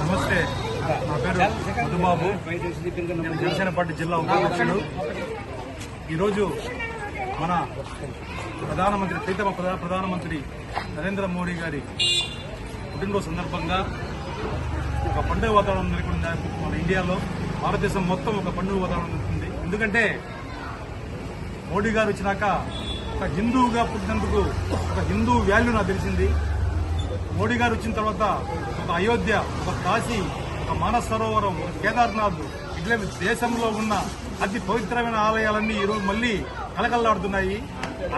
నమస్తే. నా పేరు మధుబాబు. నేను జనసేన పార్టీ జిల్లా ఉపాధ్యక్షుడు ఈరోజు మన ప్రధానమంత్రి ప్రీతమ ప్రధానమంత్రి నరేంద్ర మోడీ గారి పుట్టినరోజు సందర్భంగా ఒక పండుగ వాతావరణం నెలకొంది మన ఇండియాలో. భారతదేశం మొత్తం ఒక పండుగ వాతావరణం నెలకొంది. ఎందుకంటే మోడీ గారు వచ్చినాక ఒక హిందువుగా పుట్టినందుకు ఒక హిందూ వాల్యూ నాకు తెలిసింది. మోడీ గారు వచ్చిన తర్వాత ఒక అయోధ్య ఒక కాశీ ఒక మానస సరోవరం ఒక కేదార్నాథ్ ఇట్లే దేశంలో ఉన్న అతి పవిత్రమైన ఆలయాలన్నీ ఈరోజు మళ్ళీ కలకల్లాడుతున్నాయి.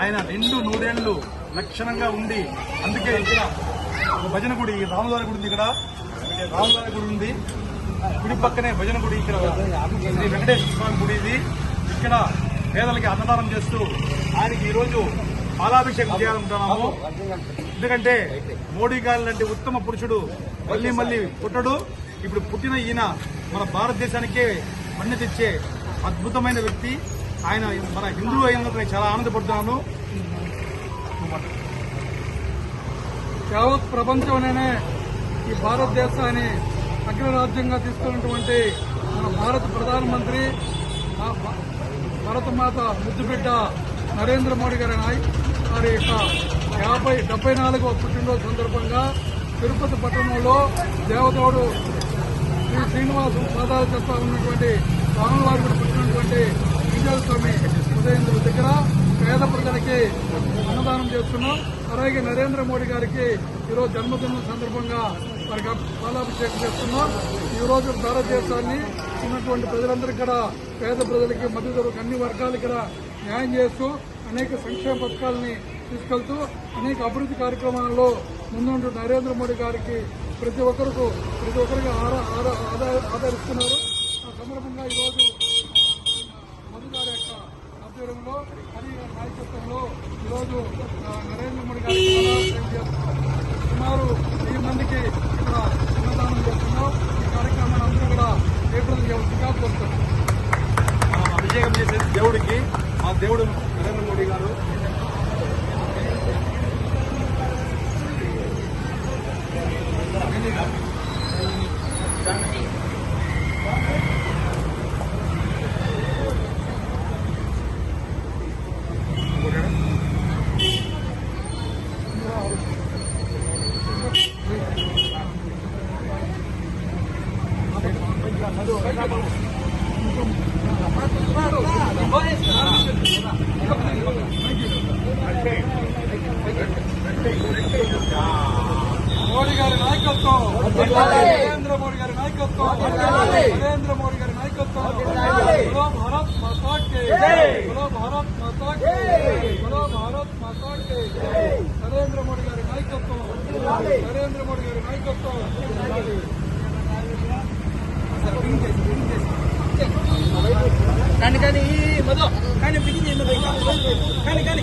ఆయన రెండు నూరేళ్ళు లక్షణంగా ఉండి అందుకే ఇక్కడ ఒక భజన గుడి రామదారి గుడి ఉంది ఇక్కడ. రామదారి గుడి ఉంది. గుడి పక్కనే భజన గుడి ఇక్కడ. శ్రీ వెంకటేశ్వర స్వామి గుడి ఇది. ఇక్కడ పేదలకి అన్నదానం చేస్తూ ఆయనకి ఈరోజు పాలాభిషేకం చేయాలనుకుంటున్నాము. ఎందుకంటే మోడీ గారి లాంటి ఉత్తమ పురుషుడు మళ్ళీ మళ్ళీ పుట్టడు. ఇప్పుడు పుట్టిన ఈయన మన భారతదేశానికే మన్య తెచ్చే అద్భుతమైన వ్యక్తి. ఆయన మన హిందూ అయినందుకు నేను చాలా ఆనందపడుతున్నాను. యావత్ ప్రపంచంలోనే ఈ భారతదేశాన్ని అగ్రరాజ్యంగా తీసుకున్నటువంటి మన భారత ప్రధానమంత్రి భారతమాత ముద్దుబిడ్డ నరేంద్ర మోడీ గారి నాయ్ వారి యొక్క యాభై డెబ్బై నాలుగవ పుట్టినరోజు సందర్భంగా తిరుపతి పట్టణంలో దేవతోడు శ్రీ శ్రీనివాసు పాదాలు చెప్తా ఉన్నటువంటి స్వామివారి పుట్టినటువంటి విజయస్వామి స్వామి ఉదయంద్ర దగ్గర పేద ప్రజలకి అన్నదానం చేస్తున్నాం. అలాగే నరేంద్ర మోడీ గారికి ఈరోజు జన్మదినం సందర్భంగా వారికి పాలాభిషేకం చేస్తున్నాం. ఈ రోజు భారతదేశాన్ని ఉన్నటువంటి ప్రజలందరికీ కూడా పేద ప్రజలకి మధ్యతరగతి అన్ని వర్గాలు కూడా న్యాయం చేస్తూ అనేక సంక్షేమ పథకాలని తీసుకెళ్తూ అనేక అభివృద్ధి కార్యక్రమాలలో ముందుంటూ నరేంద్ర మోడీ గారికి ప్రతి ఒక్కరికి ప్రతి ఒక్కరికి ఆదరిస్తున్నారు. ఆ సందర్భంగా ఈరోజు మధు గారి యొక్క ఆధ్వర్యంలో హరి నాయకత్వంలో ఈరోజు నరేంద్ర మోడీ గారికి సుమారు వెయ్యి మందికి ఇక్కడ దేవుడు నరేంద్ర మోడీ గారు. మోడీ గారి నాయకత్వం. నరేంద్ర మోడీ గారి నాయకత్వం. నరేంద్ర మోడీ గారి నాయకత్వం. బలో భారత్ మాతా కే బలో భారత్ మాతా కే బలో భారత్ మాతా కే నరేంద్ర మోడీ గారి నాయకత్వం. నరేంద్ర మోడీ గారి నాయకత్వం. కానీ కానీ మొదలు కానీ బిగింది కానీ కానీ